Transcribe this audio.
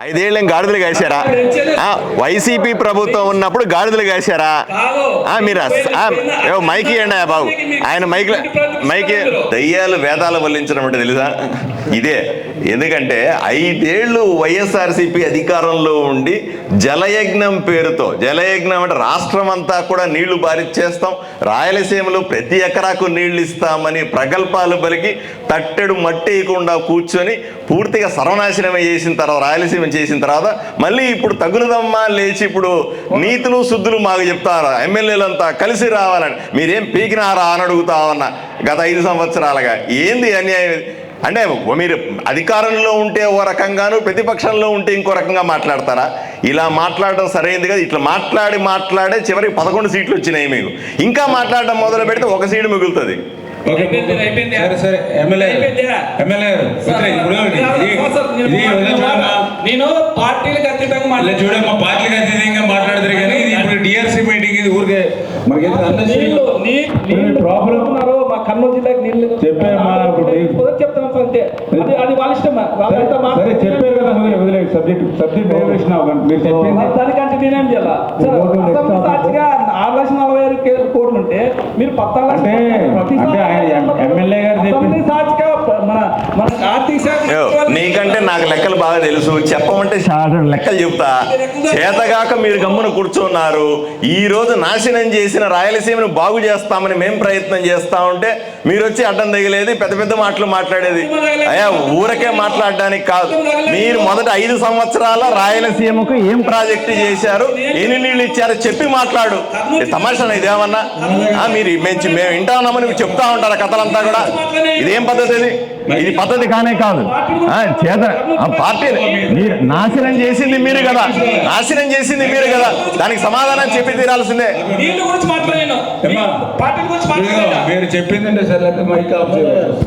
ఐదేళ్ళు గాడిదలు కాశారా? ఆ, వైసీపీ ప్రభుత్వం ఉన్నప్పుడు గాడిదలు కాశారా? ఆ, మీరు మైక్ ఆ బాబు. ఆయన మైక్ మైక్ దయ్యాలు వేదాలు వల్లించడం అంటే తెలుసా? ఇదే. ఎందుకంటే ఐదేళ్ళు వైఎస్ఆర్సీపీ అధికారంలో ఉండి జలయజ్ఞం పేరుతో జలయజ్ఞం అంటే రాష్ట్రం అంతా కూడా నీళ్ళు బారిచ్చేస్తాం రాయలసీమలో ప్రతి ఎకరాకు నీళ్ళు ఇస్తామని ప్రగల్భాలు పలికి తట్టెడు మట్టి వేయకుండా కూర్చొని పూర్తిగా సర్వనాశనం చేసిన తర్వాత రాయలసీమ చేసిన తర్వాత మళ్ళీ ఇప్పుడు తగులుదమ్మా లేచి ఇప్పుడు నీతులు శుద్ధులు మాకు చెప్తారు ఎమ్మెల్యేలంతా కలిసి రావాలని మీరేం పీకినారా అని అడుగుతా ఉన్నా గత ఐదు సంవత్సరాలుగా ఏంది అన్యాయం? అంటే మీరు అధికారంలో ఉంటే ఓ రకంగాను ప్రతిపక్షంలో ఉంటే ఇంకో రకంగా మాట్లాడతారా ఇలా మాట్లాడడం సరైనది కదా ఇట్లా మాట్లాడి మాట్లాడే చివరికి పదకొండు సీట్లు వచ్చినాయి మీకు ఇంకా మాట్లాడడం మొదలు పెడితే ఒక సీటు మిగులుతుంది ఎమ్మెల్యే నేను పార్టీలకు అతీతంగా మాట్లాడుతున్నాను చూడమ్మా పార్టీలకు అతీతంగా మాట్లాడతారు కానీ ఇది ఇప్పుడు డిఆర్సీ మీటింగ్ ఇది ఊరికే ప్రాబ్లం మా కర్నూలు జిల్లాకి నీళ్ళు అంతే. అది అది వాళ్ళ సరే చెప్పారు కదా సబ్జెక్ట్ సబ్జెక్ట్ డైవర్షన్ మీరు చెప్పింది. దానికంటే నేనేం చేయాలా? Sir okay, next assembly topic. సాక్షిగా ఆరు లక్షల నలభై ఐదు కే- కోట్లు ఉంటే మీరు అంటే- ఎం- ఎమ్మెల్యే గారు నీకంటే నాకు లెక్కలు బాగా తెలుసు. చెప్పమంటే లెక్కలు చెప్తా. చేతగాక మీరు గమ్మున కూర్చున్నారు. ఈ రోజు నాశనం చేసిన రాయలసీమను బాగు చేస్తామని మేం ప్రయత్నం చేస్తా ఉంటే మీరు వచ్చి అడ్డం తగిలేది పెద్ద పెద్ద మాటలు మాట్లాడేది. అయ్యా ఊరకే మాట్లాడడానికి కాదు. మీరు మొదట ఐదు సంవత్సరాల రాయలసీమకు ఏం ప్రాజెక్టు చేశారు? ఎన్ని నీళ్ళు ఇచ్చారో? చెప్పి మాట్లాడు. తమాషా ఇదేమన్నా మీరు మేము మేము వింటా ఉన్నామని చెప్తా ఉంటారు కథలంతా కూడా? ఇదేం పద్ధతి ఇది పద్ధతి కానే కాదు. ఆ, చేత ఆ పార్టీ మీరు నాశనం చేసింది మీరు కదా. నాశనం చేసింది మీరు కదా. దానికి సమాధానం చెప్పి తీరాల్సిందే. మీరు చెప్పిందంటే సరే మైక్ ఆఫ్ చేయాలి